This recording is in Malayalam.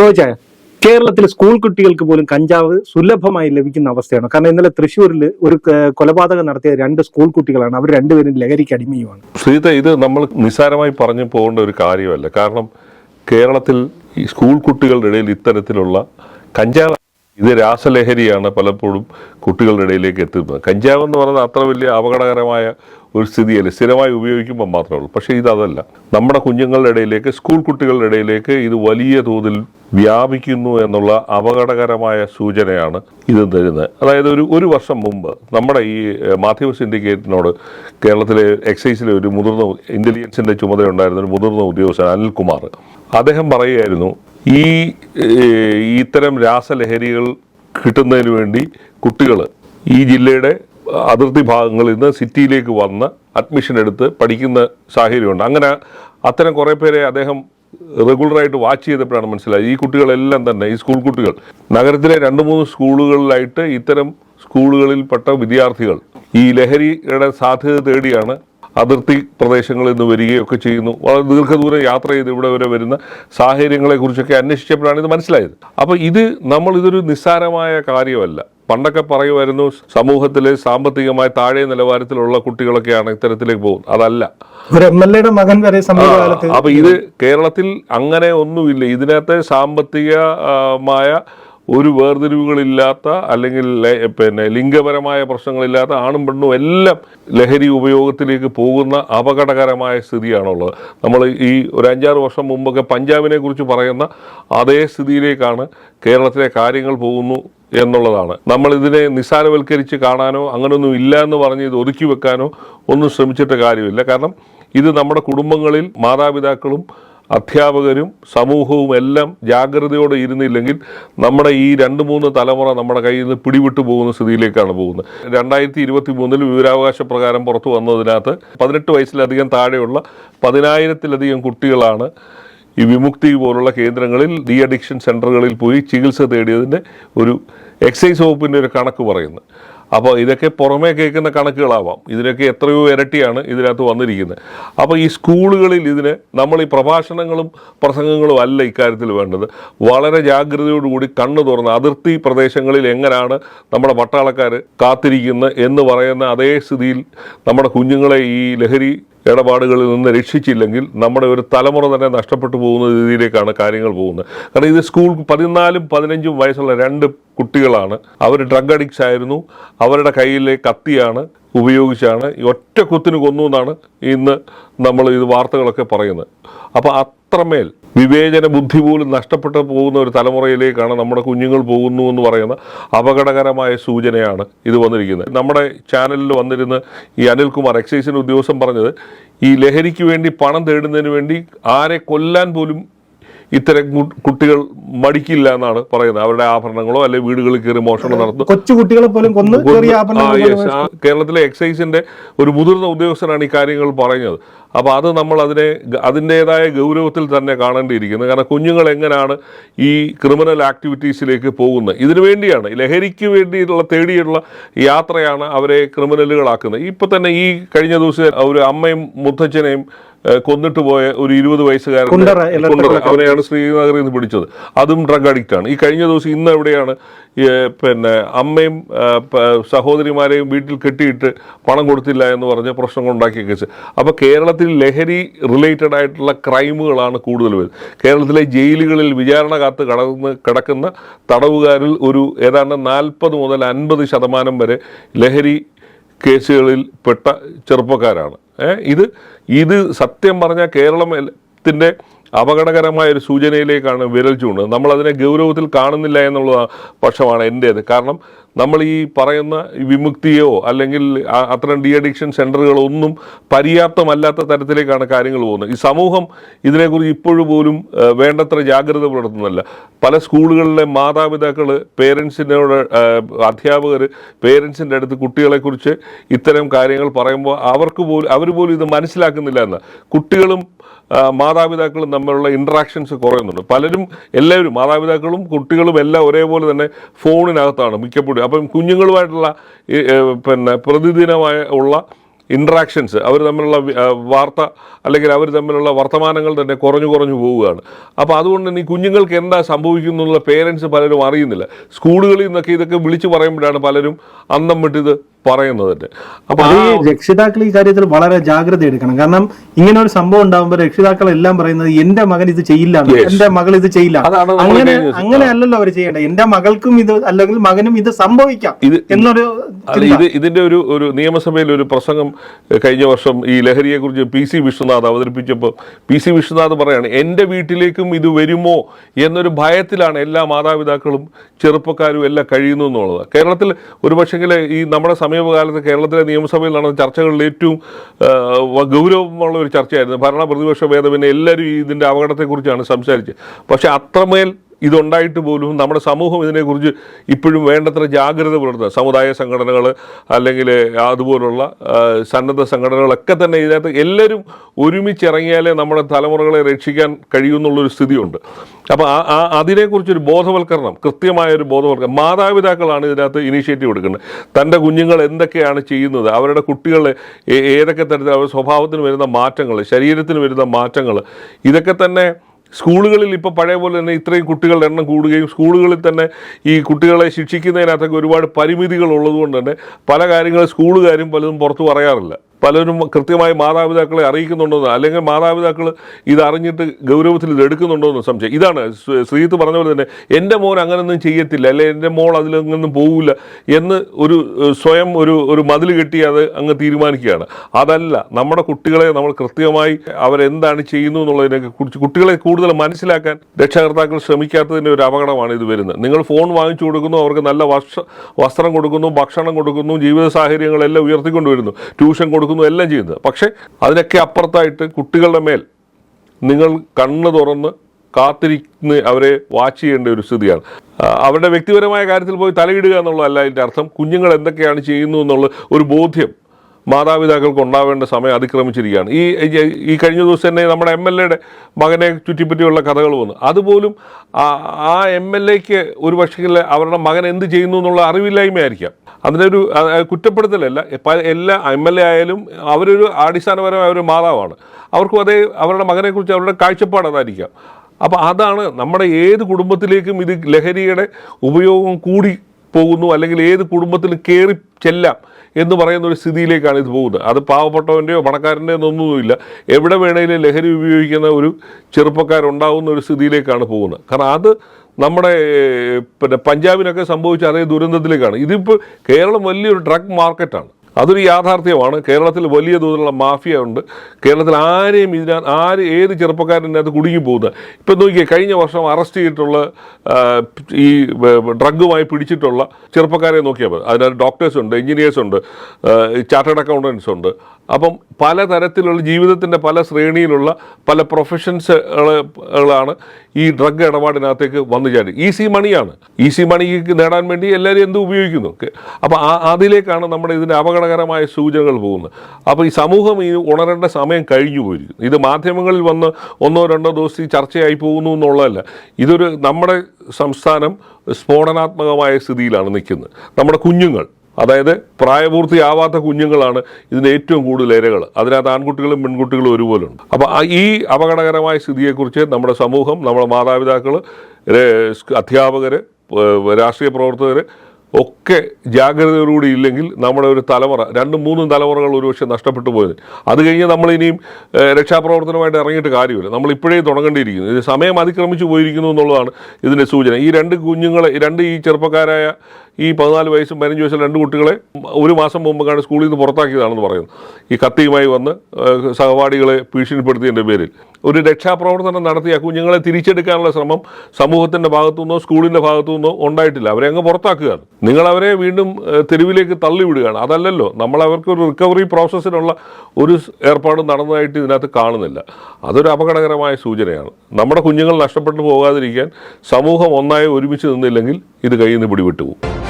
റോജ കേരളത്തിലെ സ്കൂൾ കുട്ടികൾക്ക് പോലും കഞ്ചാവ് സുലഭമായി ലഭിക്കുന്ന അവസ്ഥയാണ്. കാരണം ഇന്നലെ തൃശ്ശൂരിൽ ഒരു കൊലപാതകം നടത്തിയ രണ്ട് സ്കൂൾ കുട്ടികളാണ് അവർ രണ്ടുപേരും ലഹരിക്ക് അടിമയുമാണ്. ശ്രീത ഇത് നമ്മൾ നിസ്സാരമായി പറഞ്ഞു പോകേണ്ട ഒരു കാര്യമല്ല. കാരണം കേരളത്തിൽ ഈ സ്കൂൾ കുട്ടികളുടെ ഇടയിൽ ഇത്തരത്തിലുള്ള കഞ്ചാവ് ഇത് രാസലഹരിയാണ് പലപ്പോഴും കുട്ടികളുടെ ഇടയിലേക്ക് എത്തുന്നത് കഞ്ചാവ് എന്ന് പറയുന്നത് അത്ര വലിയ അപകടകരമായ ഒരു സ്ഥിതിയല്ല. സ്ഥിരമായി ഉപയോഗിക്കുമ്പോൾ മാത്രമേ ഉള്ളൂ. പക്ഷേ ഇതല്ല നമ്മുടെ കുഞ്ഞുങ്ങളുടെ ഇടയിലേക്ക് സ്കൂൾ കുട്ടികളുടെ ഇടയിലേക്ക് ഇത് വലിയ തോതിൽ വ്യാപിക്കുന്നു എന്നുള്ള അപകടകരമായ സൂചനയാണ് ഇത് തരുന്നത്. അതായത് ഒരു ഒരു വർഷം മുമ്പ് നമ്മുടെ ഈ മാധ്യമ സിൻഡിക്കേറ്റിനോട് കേരളത്തിലെ എക്സൈസിലെ ഒരു മുതിർന്ന ഇന്റലിജൻസിന്റെ ചുമതല ഉണ്ടായിരുന്ന ഒരു മുതിർന്ന ഉദ്യോഗസ്ഥൻ അനിൽകുമാർ അദ്ദേഹം പറയുകയായിരുന്നു ഈ ഇത്തരം രാസലഹരികൾ കിട്ടുന്നതിന് വേണ്ടി കുട്ടികൾ ഈ ജില്ലയുടെ അതിർത്തി ഭാഗങ്ങളിൽ നിന്ന് സിറ്റിയിലേക്ക് വന്ന് അഡ്മിഷൻ എടുത്ത് പഠിക്കുന്ന സാഹചര്യമുണ്ട്. അങ്ങനെ അത്തരം കുറേ പേരെ അദ്ദേഹം റെഗുലറായിട്ട് വാച്ച് ചെയ്തപ്പോഴാണ് മനസ്സിലായത്. ഈ കുട്ടികളെല്ലാം തന്നെ ഈ സ്കൂൾ കുട്ടികൾ. നഗരത്തിലെ രണ്ട് മൂന്ന് സ്കൂളുകളിലായിട്ട് ഇത്തരം സ്കൂളുകളിൽപ്പെട്ട വിദ്യാർത്ഥികൾ ഈ ലഹരിയുടെ സാധ്യത തേടിയാണ് അതിർത്തി പ്രദേശങ്ങളിൽ നിന്ന് വരികയൊക്കെ ചെയ്യുന്നു. വളരെ ദീർഘദൂരം യാത്ര ചെയ്ത് ഇവിടെ വരെ വരുന്ന സാഹചര്യങ്ങളെക്കുറിച്ചൊക്കെ അന്വേഷിച്ചപ്പോഴാണ് ഇത് മനസ്സിലായത്. അപ്പോൾ ഇത് നമ്മൾ ഇതൊരു നിസ്സാരമായ കാര്യമല്ല. പണ്ടൊക്കെ പറയുമായിരുന്നു സമൂഹത്തിലെ സാമ്പത്തികമായി താഴെ നിലവാരത്തിലുള്ള കുട്ടികളൊക്കെയാണ് ഇത്തരത്തിലേക്ക് പോകുന്നത്. അതല്ല. ഒരു എം എൽ എയുടെ മകൻ വരെ അപ്പൊ ഇത് കേരളത്തിൽ അങ്ങനെ ഒന്നുമില്ല. ഇതിനകത്തെ സാമ്പത്തികമായ ഒരു വേർതിരിവുകളില്ലാത്ത അല്ലെങ്കിൽ പിന്നെ ലിംഗപരമായ പ്രശ്നങ്ങളില്ലാത്ത ആണും പെണ്ണും എല്ലാം ലഹരി ഉപയോഗത്തിലേക്ക് പോകുന്ന അപകടകരമായ സ്ഥിതിയാണുള്ളത്. നമ്മൾ ഈ ഒരു അഞ്ചാറ് വർഷം മുമ്പൊക്കെ പഞ്ചാബിനെ കുറിച്ച് പറയുന്ന അതേ സ്ഥിതിയിലേക്കാണ് കേരളത്തിലെ കാര്യങ്ങൾ പോകുന്നു എന്നുള്ളതാണ്. നമ്മൾ ഇതിനെ നിസ്സാരവൽക്കരിച്ച് കാണാനോ അങ്ങനെയൊന്നും ഇല്ല എന്ന് പറഞ്ഞ് ഇത് ഒതുക്കി വെക്കാനോ ഒന്നും ശ്രമിച്ചിട്ട് കാര്യമില്ല. കാരണം ഇത് നമ്മുടെ കുടുംബങ്ങളിൽ മാതാപിതാക്കളും അധ്യാപകരും സമൂഹവും എല്ലാം ജാഗ്രതയോടെ ഇരുന്നില്ലെങ്കിൽ നമ്മുടെ ഈ രണ്ട് മൂന്ന് തലമുറ നമ്മുടെ കയ്യിൽ നിന്ന് പിടിവിട്ടു പോകുന്ന സ്ഥിതിയിലേക്കാണ് പോകുന്നത്. രണ്ടായിരത്തി ഇരുപത്തി മൂന്നിൽ വിവരാവകാശ പ്രകാരം പുറത്തു വന്നതിനകത്ത് പതിനെട്ട് വയസ്സിലധികം താഴെയുള്ള പതിനായിരത്തിലധികം കുട്ടികളാണ് ഈ വിമുക്തി പോലുള്ള കേന്ദ്രങ്ങളിൽ ഡി അഡിക്ഷൻ സെന്ററുകളിൽ പോയി ചികിത്സ തേടിയതിന്റെ ഒരു എക്സൈസ് വകുപ്പിന്റെ ഒരു കണക്ക് പറയുന്നത്. അപ്പോൾ ഇതൊക്കെ പുറമേ കേൾക്കുന്ന കണക്കുകളാവാം. ഇതിനൊക്കെ എത്രയോ ഇരട്ടിയാണ് ഇതിനകത്ത് വന്നിരിക്കുന്നത്. അപ്പോൾ ഈ സ്കൂളുകളിൽ ഇതിന് നമ്മൾ ഈ പ്രഭാഷണങ്ങളും പ്രസംഗങ്ങളും അല്ല ഇക്കാര്യത്തിൽ വേണ്ടത്. വളരെ ജാഗ്രതയോടുകൂടി കണ്ണു തുറന്ന് അതിർത്തി പ്രദേശങ്ങളിൽ എങ്ങനെയാണ് നമ്മുടെ പട്ടാളക്കാർ കാത്തിരിക്കുന്നത് എന്ന് പറയുന്ന അതേ സ്ഥിതിയിൽ നമ്മുടെ കുഞ്ഞുങ്ങളെ ഈ ലഹരി ഇടപാടുകളിൽ നിന്ന് രക്ഷിച്ചില്ലെങ്കിൽ നമ്മുടെ ഒരു തലമുറ തന്നെ നഷ്ടപ്പെട്ടു പോകുന്ന രീതിയിലേക്കാണ് കാര്യങ്ങൾ പോകുന്നത്. കാരണം ഇത് സ്കൂൾ പതിനാലും പതിനഞ്ചും വയസ്സുള്ള രണ്ട് കുട്ടികളാണ്. അവർ ഡ്രഗ് അഡിക്ട്സ് ആയിരുന്നു. അവരുടെ കയ്യിലെ കത്തിയാണ്. ഉപയോഗിച്ചാണ് ഈ ഒറ്റ കുത്തിന് കൊന്നു എന്നാണ് ഇന്ന് നമ്മൾ ഇത് വാർത്തകളൊക്കെ പറയുന്നത്. അപ്പോൾ അത്രമേൽ വിവേചന ബുദ്ധി പോലും നഷ്ടപ്പെട്ടു പോകുന്ന ഒരു തലമുറയിലേക്കാണ് നമ്മുടെ കുഞ്ഞുങ്ങൾ പോകുന്നു എന്ന് പറയുന്ന അപകടകരമായ സൂചനയാണ് ഇത് വന്നിരിക്കുന്നത്. നമ്മുടെ ചാനലിൽ വന്നിരുന്ന ഈ അനിൽകുമാർ എക്സൈസിന് ഉദ്യോഗസ്ഥൻ പറഞ്ഞത് ഈ ലഹരിക്ക് വേണ്ടി പണം തേടുന്നതിന് വേണ്ടി ആരെ കൊല്ലാൻ പോലും ഇത്തരം കുട്ടികൾ മടിക്കില്ല എന്നാണ് പറയുന്നത്. അവരുടെ ആഭരണങ്ങളോ അല്ലെങ്കിൽ വീടുകളിൽ കയറി മോഷണം നടത്തും കൊച്ചു കുട്ടികളെ പോലും കൊന്ന്. കേരളത്തിലെ എക്സൈസിന്റെ ഒരു മുതിർന്ന ഉദ്യോഗസ്ഥനാണ് ഈ കാര്യങ്ങൾ പറഞ്ഞത്. അപ്പോൾ അത് നമ്മൾ അതിനെ അതിന്റേതായ ഗൗരവത്തിൽ തന്നെ കാണേണ്ടിയിരിക്കുന്നത് കാരണം കുഞ്ഞുങ്ങൾ എങ്ങനെയാണ് ഈ ക്രിമിനൽ ആക്ടിവിറ്റീസിലേക്ക് പോകുന്നത്? ഇതിനു വേണ്ടിയാണ് ലഹരിക്ക് വേണ്ടിയിട്ടുള്ള തേടിയുള്ള യാത്രയാണ് അവരെ ക്രിമിനലുകളാക്കുന്നത്. ഇപ്പൊ തന്നെ ഈ കഴിഞ്ഞ ദിവസം ഒരു അമ്മയും മുത്തച്ഛനെയും കൊന്നിട്ട് പോയ ഒരു ഇരുപത് വയസ്സുകാരൻ അവനെയാണ് ശ്രീനഗറിൽ നിന്ന് പിടിച്ചത് അതും ഡ്രഗ് അഡിക്റ്റ് ആണ്. ഈ കഴിഞ്ഞ ദിവസം ഇന്ന് എവിടെയാണ് പിന്നെ അമ്മയും സഹോദരിമാരെയും വീട്ടിൽ കെട്ടിയിട്ട് പണം കൊടുത്തില്ല എന്ന് പറഞ്ഞ പ്രശ്നങ്ങൾ ഉണ്ടാക്കിയ കേസ്. അപ്പോൾ കേരളത്തിൽ ലഹരി റിലേറ്റഡ് ആയിട്ടുള്ള ക്രൈമുകളാണ് കൂടുതൽ വരുന്നത്. കേരളത്തിലെ ജയിലുകളിൽ വിചാരണ കാത്ത് കടന്ന് കിടക്കുന്ന തടവുകാരിൽ ഒരു ഏതാണ്ട് നാൽപ്പത് മുതൽ അൻപത് ശതമാനം വരെ ലഹരി കേസുകളിൽ പെട്ട ചെറുപ്പക്കാരാണ്. ഇത് ഇത് സത്യം പറഞ്ഞാൽ കേരളത്തിന്റെ അപകടകരമായ ഒരു സൂചനയിലേക്കാണ് വിരൽ ചൂണ്ടുന്നത്. നമ്മൾ അതിനെ ഗൗരവത്തിൽ കാണുന്നില്ല എന്നുള്ള പക്ഷമാണ് എന്റേത് കാരണം നമ്മൾ ഈ പറയുന്ന വിമുക്തിയോ അല്ലെങ്കിൽ അത്തരം ഡി അഡിക്ഷൻ സെന്ററുകളോ ഒന്നും പര്യാപ്തമല്ലാത്ത തരത്തിലേക്കാണ് കാര്യങ്ങൾ പോകുന്നത്. ഈ സമൂഹം ഇതിനെക്കുറിച്ച് ഇപ്പോഴും പോലും വേണ്ടത്ര ജാഗ്രത പുലർത്തുന്നില്ല പല സ്കൂളുകളിലെ മാതാപിതാക്കൾ പേരൻസിനോട് അധ്യാപകർ പേരൻസിന്റെ അടുത്ത് കുട്ടികളെക്കുറിച്ച് ഇത്തരം കാര്യങ്ങൾ പറയുമ്പോൾ അവർക്ക് പോലും അവർ പോലും ഇത് മനസ്സിലാക്കുന്നില്ല എന്ന്. കുട്ടികളും മാതാപിതാക്കളും തമ്മിലുള്ള ഇൻട്രാക്ഷൻസ് കുറയുന്നുണ്ട്. പലരും എല്ലാവരും മാതാപിതാക്കളും കുട്ടികളും എല്ലാം ഒരേപോലെ തന്നെ ഫോണിനകത്താണ് മിക്കപ്പോഴും. അപ്പം കുഞ്ഞുങ്ങളുമായിട്ടുള്ള പിന്നെ പ്രതിദിനമായ ഉള്ള ഇൻട്രാക്ഷൻസ് അവർ തമ്മിലുള്ള വാർത്ത അല്ലെങ്കിൽ അവർ തമ്മിലുള്ള വർത്തമാനങ്ങൾ തന്നെ കുറഞ്ഞു കുറഞ്ഞു പോവുകയാണ്. അപ്പോൾ അതുകൊണ്ട് തന്നെ ഈ കുഞ്ഞുങ്ങൾക്ക് എന്താ സംഭവിക്കുന്നു എന്നുള്ള പേരൻസ് പലരും അറിയുന്നില്ല. സ്കൂളുകളിൽ നിന്നൊക്കെ ഇതൊക്കെ വിളിച്ചു പറയുമ്പോഴാണ് പലരും അന്തം വിട്ടിത് പറയുന്നത് തന്നെ. അപ്പൊ ഈ രക്ഷിതാക്കൾ ഈ കാര്യത്തിൽ വളരെ ജാഗ്രത എടുക്കണം. കാരണം ഇങ്ങനെ ഒരു സംഭവം ഉണ്ടാകുമ്പോൾ രക്ഷിതാക്കൾ എല്ലാം പറയുന്നത് എന്റെ മകൻ ഇത് ചെയ്യില്ല. എന്റെ മകൾ ഇത് ചെയ്യില്ല അങ്ങനെ അങ്ങനെ അല്ലല്ലോ അവർ ചെയ്യേണ്ടത്. എന്റെ മകൾക്കും ഇത് അല്ലെങ്കിൽ മകനും ഇത് സംഭവിക്കാം എന്നൊരു ഇത് ഇതിന്റെ ഒരു ഒരു നിയമസഭയിൽ ഒരു പ്രസംഗം കഴിഞ്ഞ വർഷം ഈ ലഹരിയെ കുറിച്ച് പി സി വിശ്വനാഥ് അവതരിപ്പിച്ചപ്പോൾ പി സി വിശ്വനാഥ് പറയാണ് എന്റെ വീട്ടിലേക്കും ഇത് വരുമോ? എന്നൊരു ഭയത്തിലാണ് എല്ലാ മാതാപിതാക്കളും ചെറുപ്പക്കാരും എല്ലാം കഴിയുന്നു എന്നുള്ളത്. കേരളത്തിൽ ഒരു പക്ഷേ ഈ നമ്മുടെ സമീപകാലത്ത് കേരളത്തിലെ നിയമസഭയിൽ നടന്ന ചർച്ചകളിൽ ഏറ്റവും ഗൗരവമുള്ള ഒരു ചർച്ചയായിരുന്നു. ഭരണ പ്രതിപക്ഷ ഭേദമെന്നെ എല്ലാവരും ഇതിന്റെ അപകടത്തെക്കുറിച്ചാണ് സംസാരിച്ചത്. പക്ഷേ അത്രമേൽ ഇതുണ്ടായിട്ട് പോലും നമ്മുടെ സമൂഹം ഇതിനെക്കുറിച്ച് ഇപ്പോഴും വേണ്ടത്ര ജാഗ്രത പുലർത്തുക. സമുദായ സംഘടനകൾ അല്ലെങ്കിൽ അതുപോലുള്ള സന്നദ്ധ സംഘടനകളൊക്കെ തന്നെ ഇതിനകത്ത് എല്ലാവരും ഒരുമിച്ചിറങ്ങിയാലേ നമ്മുടെ തലമുറകളെ രക്ഷിക്കാൻ കഴിയുമെന്നുള്ളൊരു സ്ഥിതിയുണ്ട്. അപ്പോൾ ആ അതിനെക്കുറിച്ചൊരു ബോധവൽക്കരണം കൃത്യമായൊരു ബോധവൽക്കരണം മാതാപിതാക്കളാണ് ഇതിനകത്ത് ഇനീഷ്യേറ്റീവ് എടുക്കുന്നത്. തന്റെ കുഞ്ഞുങ്ങൾ എന്തൊക്കെയാണ് ചെയ്യുന്നത് അവരുടെ കുട്ടികളെ ഏതൊക്കെ തരത്തിൽ അവരുടെ സ്വഭാവത്തിന് വരുന്ന മാറ്റങ്ങൾ ശരീരത്തിന് വരുന്ന മാറ്റങ്ങൾ ഇതൊക്കെ തന്നെ സ്കൂളുകളിൽ ഇപ്പോൾ പഴയ പോലെ തന്നെ ഇത്രയും കുട്ടികളുടെ എണ്ണം കൂടുകയും സ്കൂളുകളിൽ തന്നെ ഈ കുട്ടികളെ ശിക്ഷിക്കുന്നതിനകത്തൊക്കെ ഒരുപാട് പരിമിതികൾ ഉള്ളതുകൊണ്ട് തന്നെ പല കാര്യങ്ങളും സ്കൂളുകാരും പലതും പുറത്തു പറയാറില്ല. പലരും കൃത്യമായി മാതാപിതാക്കളെ അറിയിക്കുന്നുണ്ടോന്ന് അല്ലെങ്കിൽ മാതാപിതാക്കൾ ഇത് അറിഞ്ഞിട്ട് ഗൗരവത്തിൽ ഇത് എടുക്കുന്നുണ്ടോന്ന് സംശയം. ഇതാണ് ശ്രീ- ശ്രീത്ത് പറഞ്ഞ പോലെ തന്നെ എന്റെ മോൻ അങ്ങനൊന്നും ചെയ്യത്തില്ല അല്ലെ എന്റെ മോൾ അതിലൊന്നും പോകില്ല എന്ന് ഒരു സ്വയം ഒരു ഒരു മതിൽ കെട്ടി അത് അങ്ങ് തീരുമാനിക്കുകയാണ്. അതല്ല നമ്മുടെ കുട്ടികളെ നമ്മൾ കൃത്യമായി അവരെന്താണ് ചെയ്യുന്നു എന്നുള്ളതിനെ കുറിച്ച് കുട്ടികളെ കൂടുതൽ മനസ്സിലാക്കാൻ രക്ഷകർത്താക്കൾ ശ്രമിക്കാത്തതിന്റെ ഒരു അപകടമാണ് ഇത് വരുന്നത്. നിങ്ങൾ ഫോൺ വാങ്ങിച്ചു കൊടുക്കുന്നു അവർക്ക് നല്ല വസ്ത്രം കൊടുക്കുന്നു ഭക്ഷണം കൊടുക്കുന്നു ജീവിത സാഹചര്യങ്ങളെല്ലാം ഉയർത്തിക്കൊണ്ടുവരുന്നു. ട്യൂഷൻ കൊടുക്കുന്നു എല്ലാം ചെയ്യുന്നത്. പക്ഷേ അതിനൊക്കെ അപ്പുറത്തായിട്ട് കുട്ടികളുടെ മേൽ നിങ്ങൾ കണ്ണ് തുറന്ന് കാത്തിരിക്കുന്ന അവരെ വാച്ച് ചെയ്യേണ്ട ഒരു സ്ഥിതിയാണ്. അവരുടെ വ്യക്തിപരമായ കാര്യത്തിൽ പോയി തലയിടുക എന്നുള്ളതല്ല അതിന്റെ അർത്ഥം. കുഞ്ഞുങ്ങൾ എന്തൊക്കെയാണ് ചെയ്യുന്നു എന്നുള്ള ഒരു ബോധ്യം മാതാപിതാക്കൾക്ക് ഉണ്ടാവേണ്ട സമയം അതിക്രമിച്ചിരിക്കുകയാണ്. ഈ ഈ- കഴിഞ്ഞ ദിവസം തന്നെ നമ്മുടെ എം എൽ എയുടെ മകനെ ചുറ്റിപ്പറ്റിയുള്ള കഥകൾ വന്നു. അതുപോലും ആ- എം എൽ എക്ക് ഒരു പക്ഷേ അവരുടെ മകൻ എന്ത് ചെയ്യുന്നു എന്നുള്ള അറിവില്ലായ്മയായിരിക്കാം. ആ, ആ, കുറ്റപ്പെടുത്തലല്ല. എല്ലാ എം എൽ എ ആയാലും അവരൊരു അടിസ്ഥാനപരമായ ഒരു മാതാവാണ്. അവർക്കും അതേ അവരുടെ മകനെക്കുറിച്ച് അവരുടെ കാഴ്ചപ്പാട് അതായിരിക്കാം. അപ്പോൾ അതാണ് നമ്മുടെ ഏത് കുടുംബത്തിലേക്കും ഇത് ലഹരിയുടെ ഉപയോഗം കൂടി പോകുന്നു അല്ലെങ്കിൽ ഏത് കുടുംബത്തിലും കയറി ചെല്ലാം എന്ന് പറയുന്ന ഒരു സ്ഥിതിയിലേക്കാണ് ഇത് പോകുന്നത്. അത് പാവപ്പെട്ടവന്റെയോ പണക്കാരന്റെയോ ഒന്നുമില്ല എവിടെ വേണേലും ലഹരി ഉപയോഗിക്കുന്ന ഒരു ചെറുപ്പക്കാരുണ്ടാവുന്ന ഒരു സ്ഥിതിയിലേക്കാണ് പോകുന്നത്. കാരണം അത് നമ്മുടെ പിന്നെ പഞ്ചാബിനൊക്കെ സംഭവിച്ച അതേ ദുരന്തത്തിലേക്കാണ്. ഇതിപ്പോൾ കേരളം വലിയൊരു ഡ്രഗ് മാർക്കറ്റാണ് അതൊരു യാഥാർത്ഥ്യമാണ്. കേരളത്തിൽ വലിയ തോതിലുള്ള മാഫിയ ഉണ്ട്. കേരളത്തിൽ ആരെയും ഇതിനകത്ത് ആര് ഏത് ചെറുപ്പക്കാരന്റെ അത് കുടുങ്ങി പോകുന്നത്? ഇപ്പം നോക്കിയേ കഴിഞ്ഞ വർഷം അറസ്റ്റ് ചെയ്തിട്ടുള്ള ഈ ഡ്രഗുമായി പിടിച്ചിട്ടുള്ള ചെറുപ്പക്കാരെ നോക്കിയാൽ മതി. അതിനകത്ത് ഡോക്ടേഴ്സ് ഉണ്ട് എഞ്ചിനീയേഴ്സ് ഉണ്ട് ചാർട്ടേഡ് അക്കൗണ്ടൻസ് ഉണ്ട്. അപ്പം പല തരത്തിലുള്ള ജീവിതത്തിന്റെ പല ശ്രേണിയിലുള്ള പല പ്രൊഫഷൻസുകളാണ് ഈ ഡ്രഗ് ഇടപാടിനകത്തേക്ക് വന്നു ചാടി. ഈസി മണിയാണ് ഈസി മണിക്ക് നേടാൻ വേണ്ടി എല്ലാവരും എന്തും ഉപയോഗിക്കുന്നു? അപ്പോൾ ആ അതിലേക്കാണ് നമ്മുടെ ഇതിന്റെ അപകടകരമായ സൂചനകൾ പോകുന്നത് അപ്പോൾ ഈ സമൂഹം ഈ ഉണരേണ്ട സമയം കഴിഞ്ഞു പോയിരിക്കുന്നു ഇത് മാധ്യമങ്ങളിൽ വന്ന് ഒന്നോ രണ്ടോ ദിവസം ചർച്ചയായി പോകുന്നു എന്നുള്ളതല്ല. ഇതൊരു നമ്മുടെ സംസ്ഥാനം സ്ഫോടനാത്മകമായ സ്ഥിതിയിലാണ് നിൽക്കുന്നത്. നമ്മുടെ കുഞ്ഞുങ്ങൾ അതായത് പ്രായപൂർത്തിയാവാത്ത കുഞ്ഞുങ്ങളാണ് ഇതിന്റെ ഏറ്റവും കൂടുതൽ ഇരകൾ അതിനകത്ത് ആൺകുട്ടികളും പെൺകുട്ടികളും ഒരുപോലുണ്ട്. അപ്പോൾ ഈ അപകടകരമായ സ്ഥിതിയെക്കുറിച്ച് നമ്മുടെ സമൂഹം നമ്മുടെ മാതാപിതാക്കൾ അധ്യാപകർ രാഷ്ട്രീയ പ്രവർത്തകർ ഒക്കെ ജാഗ്രതയോടുകൂടി ഇല്ലെങ്കിൽ നമ്മുടെ ഒരു തലമുറ രണ്ടും മൂന്നും തലമുറകൾ ഒരുപക്ഷെ നഷ്ടപ്പെട്ടു പോയത്. അത് കഴിഞ്ഞ് നമ്മളിനിയും രക്ഷാപ്രവർത്തനമായിട്ട് ഇറങ്ങിയിട്ട് കാര്യമില്ല. നമ്മൾ ഇപ്പോഴേ തുടങ്ങേണ്ടിയിരിക്കുന്നു. ഇത് സമയം അതിക്രമിച്ചു പോയിരിക്കുന്നു എന്നുള്ളതാണ് ഇതിന്റെ സൂചന. ഈ രണ്ട് കുഞ്ഞുങ്ങളെ രണ്ട് ഈ ചെറുപ്പക്കാരായ ഈ പതിനാല് വയസ്സും പതിനഞ്ച് വയസ്സും രണ്ട് കുട്ടികളെ ഒരു മാസം മുമ്പ് സ്കൂളിൽ നിന്ന് പുറത്താക്കിയതാണെന്ന് പറയുന്നു. ഈ കത്തിയുമായി വന്ന് സഹപാഠികളെ ഭീഷണിപ്പെടുത്തിയതിന്റെ പേരിൽ. ഒരു രക്ഷാപ്രവർത്തനം നടത്തി ആ കുഞ്ഞുങ്ങളെ തിരിച്ചെടുക്കാനുള്ള ശ്രമം സമൂഹത്തിന്റെ ഭാഗത്തു നിന്നോ സ്കൂളിന്റെ ഭാഗത്തു നിന്നോ ഉണ്ടായിട്ടില്ല. അവരെ അങ്ങ് പുറത്താക്കുകയാണ്. നിങ്ങൾ അവരെ വീണ്ടും തെരുവിലേക്ക് തള്ളിവിടുകയാണ്. അതല്ലല്ലോ നമ്മൾ അവർക്ക് ഒരു റിക്കവറി പ്രോസസ്സിനുള്ള ഒരു ഏർപ്പാടും നടന്നതായിട്ട് ഇതിനകത്ത് കാണുന്നില്ല. അതൊരു അപകടകരമായ സൂചനയാണ്. നമ്മുടെ കുഞ്ഞുങ്ങൾ നഷ്ടപ്പെട്ടു പോകാതിരിക്കാൻ സമൂഹം ഒന്നായി ഒരുമിച്ച് നിന്നില്ലെങ്കിൽ ഇത് കയ്യിൽ നിന്ന് പിടിവിട്ടു പോകും.